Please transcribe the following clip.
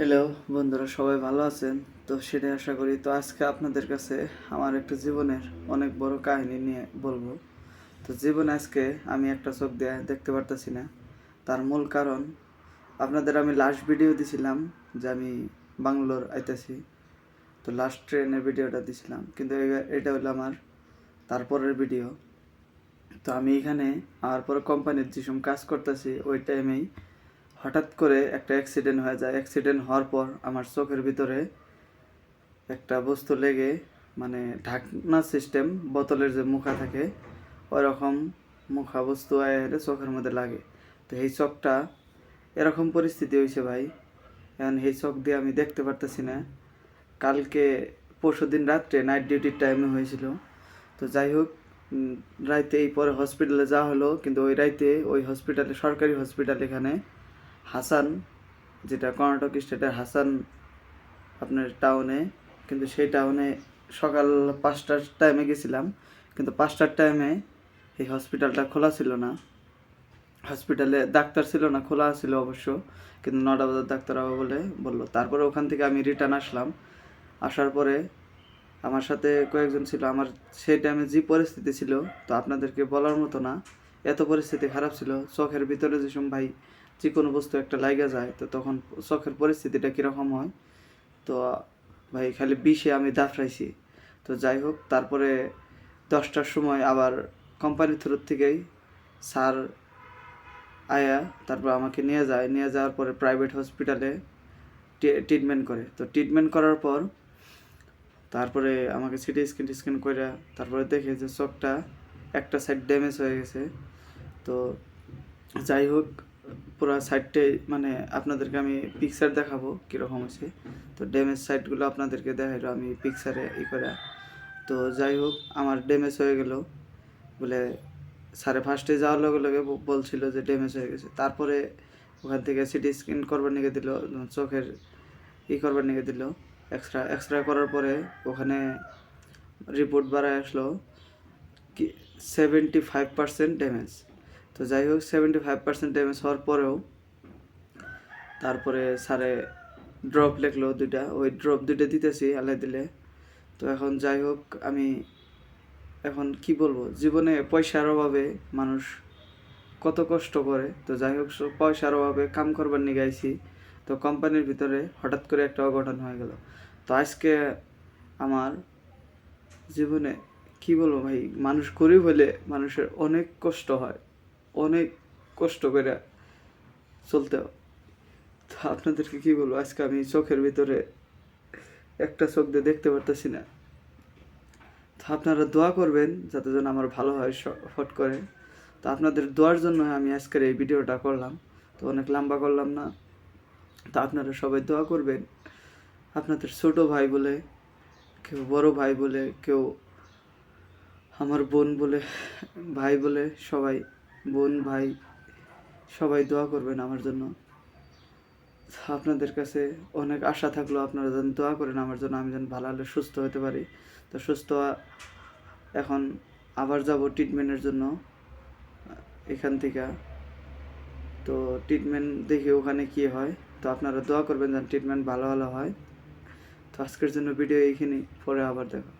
Hello বন্ধুরা, সবাই ভালো আছেন? তো সেটাই আশা করি। তো আজকে আপনাদের কাছে আমার একটা জীবনের অনেক বড় কাহিনী নিয়ে বলব। তো জীবনে আজকে আমি একটা চোখ দিয়ে দেখতে পারতেছি না। তার মূল কারণ, আপনাদের আমি লাস্ট ভিডিও দিছিলাম যে আমি বাংলোর আইতেছি। তো লাস্ট ট্রেনের ভিডিওটা দিছিলাম। কিন্তু এটা হলো আমার তারপরের ভিডিও তো আমি এখানে আমার পরে কোম্পানির যেসব কাজ করতেছি, ওই টাইমেই হঠাৎ করে একটা অ্যাক্সিডেন্ট হয়ে যায়। অ্যাক্সিডেন্ট হওয়ার পর আমার চোখের ভিতরে একটা বস্তু লেগে মানে ঢাকনা সিস্টেম বোতলের যে মুখা থাকে ওই রকম মুখা বস্তু আয় হেরে চোখের মধ্যে লাগে। তো এই চোখটা এরকম পরিস্থিতি হয়েছে ভাই। এখন এই চোখ দিয়ে আমি দেখতে পারতেছি না। কালকে, পরশু দিন রাত্রে নাইট ডিউটির টাইমে হয়েছিল। তো যাই হোক রাইতে এই পরে হসপিটালে যাওয়া হলো। কিন্তু ওই রাইতে ওই হসপিটালে সরকারি হসপিটাল এখানে হাসান, যেটা কর্ণাটক স্টেটের হাসান আপনার টাউনে কিন্তু সেই টাউনে সকাল পাঁচটার টাইমে গেছিলাম, কিন্তু পাঁচটার টাইমে এই হসপিটালটা খোলা ছিল না। হসপিটালে ডাক্তার ছিল না, খোলা ছিল অবশ্য, কিন্তু নটা বাজার ডাক্তার হবে বলে, বলল। তারপরে ওখান থেকে আমি রিটার্ন আসলাম। আসার পরে আমার সাথে কয়েকজন ছিল। আমার সেই টাইমে যে পরিস্থিতি ছিল, তো আপনাদেরকে বলার মতো না এত পরিস্থিতি খারাপ ছিল চোখের ভিতরে যেসব ভাই যে কোনো বস্তু একটা লাইগা যায়, তো তখন চোখের পরিস্থিতিটা কীরকম হয়? তো ভাই খালি বিষে আমি দাফরাইছি। তো যাই হোক, তারপরে দশটার সময় আবার কোম্পানির থ্রুর থেকেই স্যার আয়া তারপর আমাকে নিয়ে যায়। নিয়ে যাওয়ার পরে প্রাইভেট হসপিটালে ট্রিটমেন্ট করে। তো ট্রিটমেন্ট করার পর তারপরে আমাকে সিটি স্ক্যান স্ক্যান করে তারপরে দেখে যে চোখটা একটা সাইড ড্যামেজ হয়ে গেছে। তো যাই হোক, পুরো সাইডটাই মানে আপনাদেরকে আমি পিকচার দেখাবো কীরকম আছে তো ড্যামেজ সাইডগুলো আপনাদেরকে দেখাইলো আমি পিকচারে ই করে। তো যাই হোক, আমার ড্যামেজ হয়ে গেল বলে সাড়ে ফার্স্টে যাওয়ার লগে লগে বলছিল যে ড্যামেজ হয়ে গেছে। তারপরে ওখান থেকে সিটি স্ক্যান করবার নিয়ে দিল, চোখের ই করবার নিয়ে দিল। এক্সট্রা এক্সট্রা করার পরে ওখানে রিপোর্ট বাড়ায় আসলো কি সেভেন্টি ফাইভ পার্সেন্ট ড্যামেজ তো যাই হোক সেভেন্টি ফাইভ পার্সেন্ট ড্যামেজ হওয়ার পরেও তারপরে স্যারে ড্রপ লিখলো দুইটা। ওই ড্রপ দুইটা দিতেছি আলাই দিলে। তো এখন যাই হোক, আমি এখন কি বলব, জীবনে পয়সার অভাবে মানুষ কত কষ্ট করে। তো যাই হোক পয়সার অভাবে কাম করবার নিয়ে গাইছি তো কোম্পানির ভিতরে হঠাৎ করে একটা অঘটন হয়ে গেল। তো আজকে আমার জীবনে কি বলব ভাই, মানুষ গরিব হলে মানুষের অনেক কষ্ট হয়। অনেক কষ্ট করে চলতে তো আপনাদেরকে কী বলব? আজকে আমি চোখের ভিতরে একটা চোখ দিয়ে দেখতে পারতেছি না। তো আপনারা দোয়া করবেন যাতে যেন আমার ভালো হয় ফট করে। তো আপনাদের দোয়ার জন্য আমি আজকের এই ভিডিওটা করলাম। তো অনেক লম্বা করলাম না। তো আপনারা সবাই দোয়া করবেন। আপনাদের ছোট ভাই বলে, কেউ বড় ভাই বলে, কেউ আমার বোন বলে, ভাই বলে সবাই বোন, ভাই, সবাই দোয়া করবেন আমার জন্য। আপনাদের কাছে অনেক আশা থাকল আপনারা যেন দোয়া করেন আমার জন্য, আমি যেন ভালো হলে সুস্থ হতে পারি। তো সুস্থ এখন আবার যাব ট্রিটমেন্টের জন্য, এখান থেকে। তো ট্রিটমেন্ট দেখি ওখানে কি হয়। তো আপনারা দোয়া করবেন যেন ট্রিটমেন্ট ভালো ভালো হয়। তো আজকের জন্য ভিডিও এইখানেই, পরে আবার দেখো।